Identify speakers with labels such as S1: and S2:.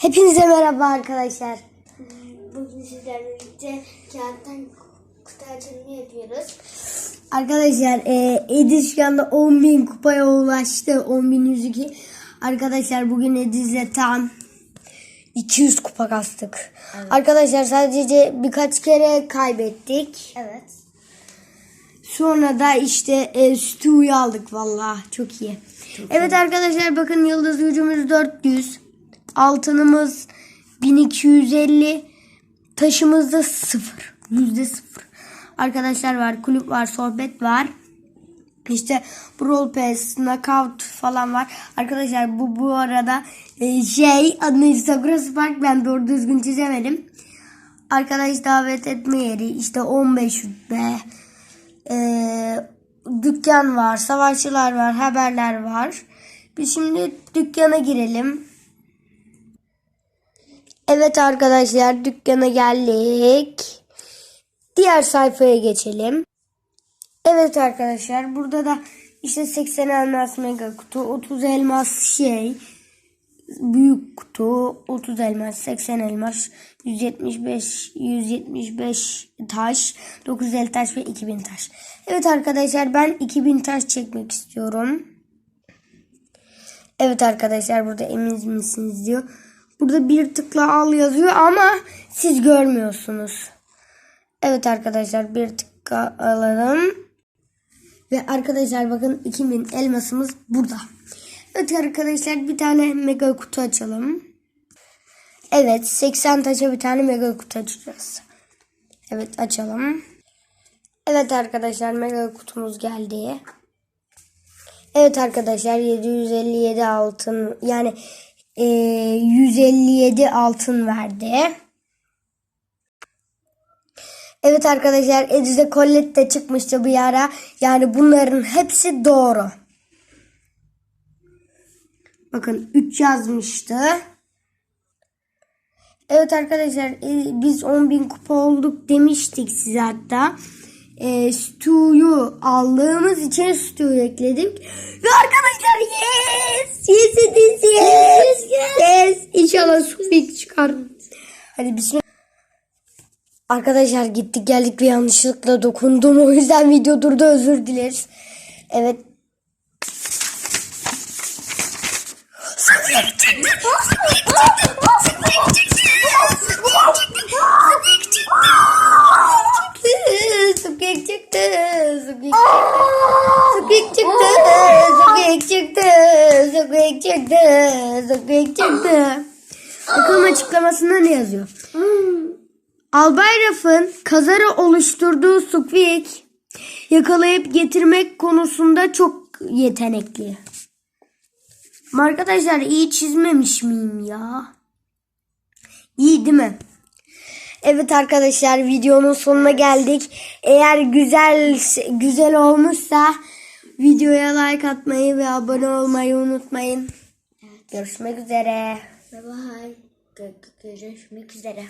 S1: Hepinize merhaba arkadaşlar.
S2: Bugün sizlerle birlikte kağıttan kutu açılımı yapıyoruz.
S1: Arkadaşlar e, Ediz şu anda 10.000 kupaya ulaştı. 10.102. Arkadaşlar bugün Ediz'le tam 200 kupa kastık. Arkadaşlar sadece birkaç kere kaybettik.
S2: Evet.
S1: Sonra da işte e, Stu'yu aldık valla çok iyi. evet arkadaşlar bakın yıldız gücümüz 400. Altınımız 1250. Taşımız da 0. Yüzde 0. Arkadaşlar var kulüp var sohbet var. İşte Brawl Pass, Knockout falan var. Arkadaşlar bu bu arada e, şey adını Sakura Spark ben doğru düzgün çizemedim. Arkadaş davet etme yeri işte 15 rütbe. Ee, dükkan var, savaşçılar var, haberler var. Biz şimdi dükkana girelim. Evet arkadaşlar dükkana geldik. Diğer sayfaya geçelim. Evet arkadaşlar burada da işte 80 elmas mega kutu, 30 elmas şey, büyük kutu, 30 elmas, 80 elmas, 175, 175 taş, 950 taş ve 2000 taş. Evet arkadaşlar ben 2000 taş çekmek istiyorum. Evet arkadaşlar burada emin misiniz diyor. Burada bir tıkla al yazıyor ama siz görmüyorsunuz. Evet arkadaşlar bir tıkla alalım. Ve arkadaşlar bakın 2000 elmasımız burada. Evet arkadaşlar bir tane mega kutu açalım. Evet 80 taşa bir tane mega kutu açacağız. Evet açalım. Evet arkadaşlar mega kutumuz geldi. Evet arkadaşlar 757 altın yani e, 157 altın verdi. Evet arkadaşlar Edize Colette de çıkmıştı bir ara. Yani bunların hepsi doğru. Bakın 3 yazmıştı. Evet arkadaşlar e, biz 10.000 kupa olduk demiştik size hatta. E, Stu'yu aldığımız için Stu'yu ekledik. Ve arkadaşlar yes! Yes is yes! Hadi bismillah. Arkadaşlar gittik geldik bir yanlışlıkla dokundum. O yüzden video durdu özür dileriz. Evet. Sukik çıktı. Sukik Sukik çıktı. Sukik çıktı. Sukik çıktı. Sukik çıktı. Bakalım açıklamasında ne yazıyor? Albay Raf'ın kazara oluşturduğu Squeak yakalayıp getirmek konusunda çok yetenekli. Arkadaşlar iyi çizmemiş miyim ya? İyi değil mi? Evet arkadaşlar videonun sonuna geldik. Eğer güzel güzel olmuşsa videoya like atmayı ve abone olmayı unutmayın. Görüşmek üzere.
S2: Bye bye. Gö- Görüşmek üzere.